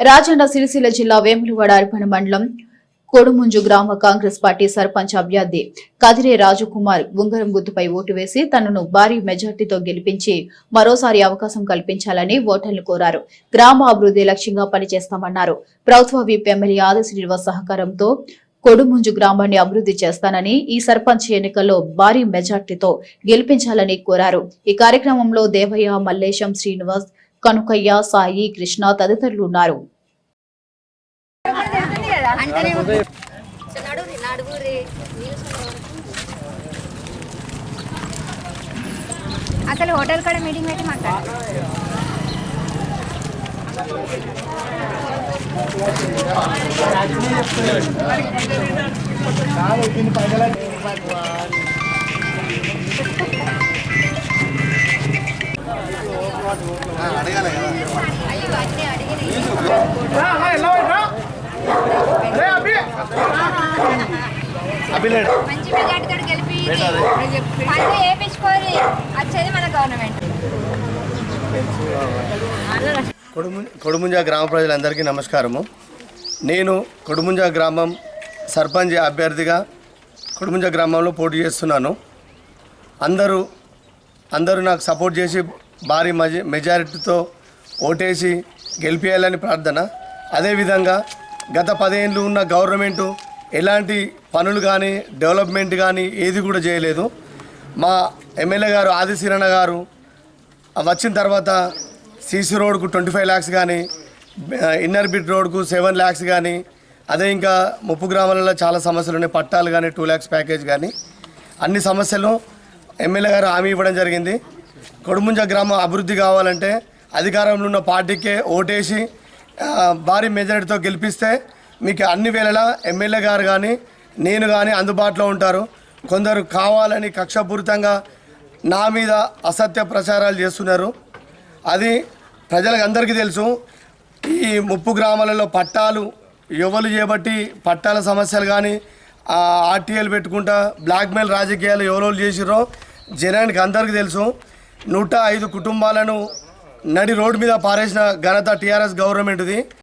రాజన్న సిరిసిల్ల జిల్లా వేములవాడ అర్పణ మండలం కొడుముంజు గ్రామ కాంగ్రెస్ పార్టీ సర్పంచ్ అభ్యర్థి కదిరే రాజకుమార్ ఉంగరం గుర్తుపై ఓటు వేసి తనను భారీ మెజార్టీతో గెలిపించి మరోసారి అవకాశం కల్పించాలని ఓటర్లు కోరారు. గ్రామ అభివృద్ధి లక్ష్యంగా పనిచేస్తామన్నారు. ప్రభుత్వ విప్ ఎమ్మెల్యే ఆది శ్రీనివాస్ సహకారంతో కొడుముంజు గ్రామాన్ని అభివృద్ధి చేస్తానని ఈ సర్పంచ్ ఎన్నికల్లో భారీ మెజార్టీతో గెలిపించాలని కోరారు. ఈ కార్యక్రమంలో దేవయ్య మల్లేశం శ్రీనివాస్ కనుకయ్య సాయి కృష్ణ తదితరులు ఉన్నారు. అసలు హోటల్ కాడ మీటింగ్ పెట్టి మాట్లాడు. అయ్యో మంచి మెజార్టీతో గెలిపి పనులు వచ్చేది మన గవర్నమెంట్ కొడుముంజ గ్రామ ప్రజలందరికీ నమస్కారము. నేను కొడుముంజ గ్రామం సర్పంచ్ అభ్యర్థిగా కొడుముంజ గ్రామంలో పోటీ చేస్తున్నాను. అందరూ అందరూ నాకు సపోర్ట్ చేసి భారీ మజ మెజారిటీతో ఓటేసి గెలిపేయాలని ప్రార్థన. అదేవిధంగా గత పదేళ్ళు ఉన్న గవర్నమెంటు ఎలాంటి పనులు కానీ డెవలప్మెంట్ కానీ ఏది కూడా చేయలేదు. మా ఎమ్మెల్యే గారు ఆదిశీరణ గారు వచ్చిన తర్వాత సీసీ రోడ్కు ట్వంటీ ఫైవ్ ల్యాక్స్ కానీ ఇన్నర్ బిట్ రోడ్కు సెవెన్ ల్యాక్స్ కానీ అదే ఇంకా ముప్పు గ్రామాలలో చాలా సమస్యలు ఉన్నాయి. పట్టాలు కానీ టూ ల్యాక్స్ ప్యాకేజ్ కానీ అన్ని సమస్యలు ఎమ్మెల్యే గారు హామీ ఇవ్వడం జరిగింది. కొడుముంజ గ్రామం అభివృద్ధి కావాలంటే అధికారంలో ఉన్న పార్టీకే ఓటేసి భారీ మెజారిటీతో గెలిపిస్తే మీకు అన్ని వేళలా ఎమ్మెల్యే గారు కానీ నేను కానీ అందుబాటులో ఉంటారు. కొందరు కావాలని కక్షపూరితంగా నా మీద అసత్య ప్రచారాలు చేస్తున్నారు. అది ప్రజలకు అందరికీ తెలుసు. ఈ ముప్పు గ్రామాలలో పట్టాలు ఎవరు చేయబట్టి పట్టాల సమస్యలు కానీ ఆర్టీఎల్ పెట్టుకుంటా బ్లాక్మెయిల్ రాజకీయాలు ఎవరెవరు చేసిరో జనానికి అందరికీ తెలుసు. నూట ఐదు కుటుంబాలను నడి రోడ్డు మీద పారేసిన ఘనత టీఆర్ఎస్ గవర్నమెంట్ది.